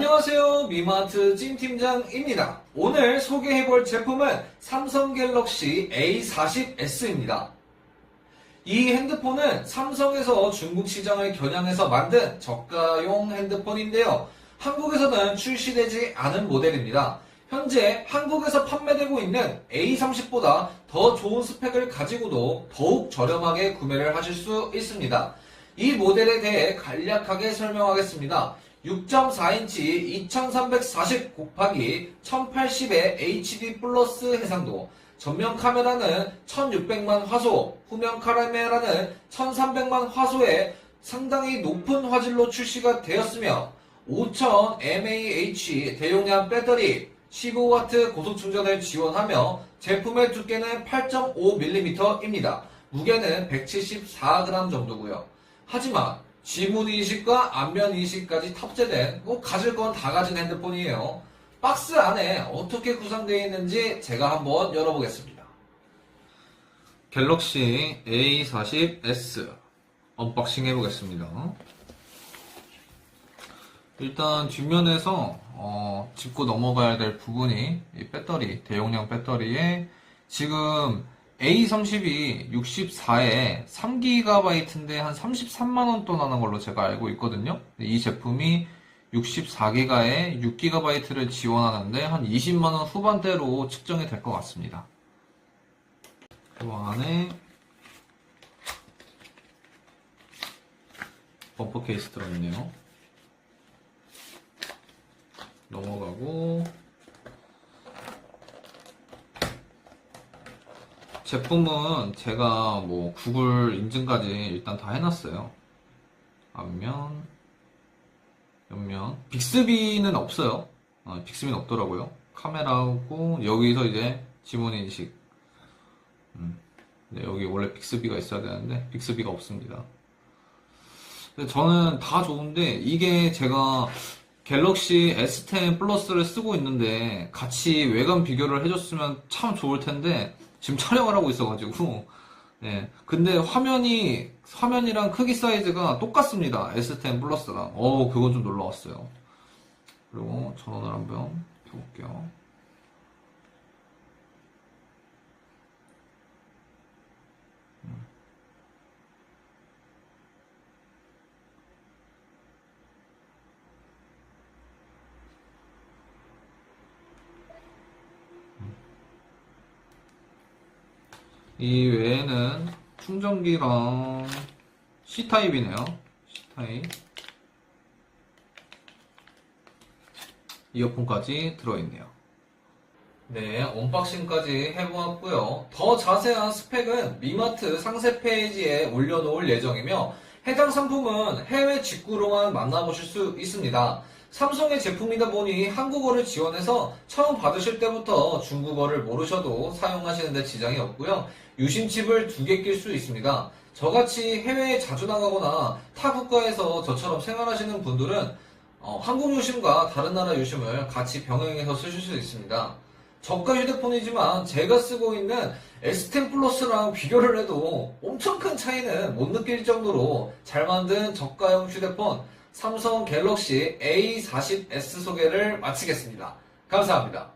안녕하세요. 미마트 찐팀장입니다. 오늘 소개해볼 제품은 삼성 갤럭시 A40S입니다. 이 핸드폰은 삼성에서 중국 시장을 겨냥해서 만든 저가용 핸드폰인데요. 한국에서는 출시되지 않은 모델입니다. 현재 한국에서 판매되고 있는 A30보다 더 좋은 스펙을 가지고도 더욱 저렴하게 구매를 하실 수 있습니다. 이 모델에 대해 간략하게 설명하겠습니다. 6.4인치 2340 곱하기 1080의 HD 플러스 해상도, 전면 카메라는 1600만 화소, 후면 카메라는 1300만 화소의 상당히 높은 화질로 출시가 되었으며 5000 mAh 대용량 배터리, 15W 고속 충전을 지원하며 제품의 두께는 8.5mm입니다. 무게는 174g 정도고요. 하지만 지문 인식과 안면 인식까지 탑재된 뭐 가질 건 다 가진 핸드폰이에요. 박스 안에 어떻게 구성되어 있는지 제가 한번 열어보겠습니다. 갤럭시 A40S 언박싱 해보겠습니다. 일단 뒷면에서 어, 짚고 넘어가야 될 부분이 이 배터리, 대용량 배터리에 지금 A30이 64에 3GB인데 한 33만원 돈 하는 걸로 제가 알고 있거든요. 이 제품이 64기가에 6GB를 지원하는데 한 20만원 후반대로 측정이 될 것 같습니다. 그 안에 범퍼 케이스 들어있네요. 넘어가고 제품은 제가 뭐 구글 인증까지 일단 다 해놨어요. 앞면, 옆면. 빅스비는 없어요. 어, 빅스비는 없더라고요. 카메라하고 여기서 이제 지문 인식. 음, 네, 여기 원래 빅스비가 있어야 되는데 빅스비가 없습니다. 저는 다 좋은데 이게 제가 갤럭시 S10 플러스를 쓰고 있는데 같이 외관 비교를 해줬으면 참 좋을 텐데 지금 촬영을 하고 있어가지고. 네 근데 화면이 화면이랑 크기 사이즈가 똑같습니다. S10 플러스랑 어 그건 좀 놀라웠어요. 그리고 전원을 한번 켜볼게요 이 외에는 충전기랑 C타입이네요. C타입. 이어폰까지 들어있네요. 네, 언박싱까지 해보았고요. 더 자세한 스펙은 미마트 상세 페이지에 올려놓을 예정이며 해당 상품은 해외 직구로만 만나보실 수 있습니다. 삼성의 제품이다 보니 한국어를 지원해서 처음 받으실 때부터 중국어를 모르셔도 사용하시는데 지장이 없고요. 유심칩을 두 개 낄 수 있습니다. 저같이 해외에 자주 나가거나 타 국가에서 저처럼 생활하시는 분들은 어, 한국 유심과 다른 나라 유심을 같이 병행해서 쓰실 수 있습니다. 저가 휴대폰이지만 제가 쓰고 있는 S10 플러스랑 비교를 해도 엄청 큰 차이는 못 느낄 정도로 잘 만든 저가형 휴대폰 삼성 갤럭시 A40S 소개를 마치겠습니다. 감사합니다.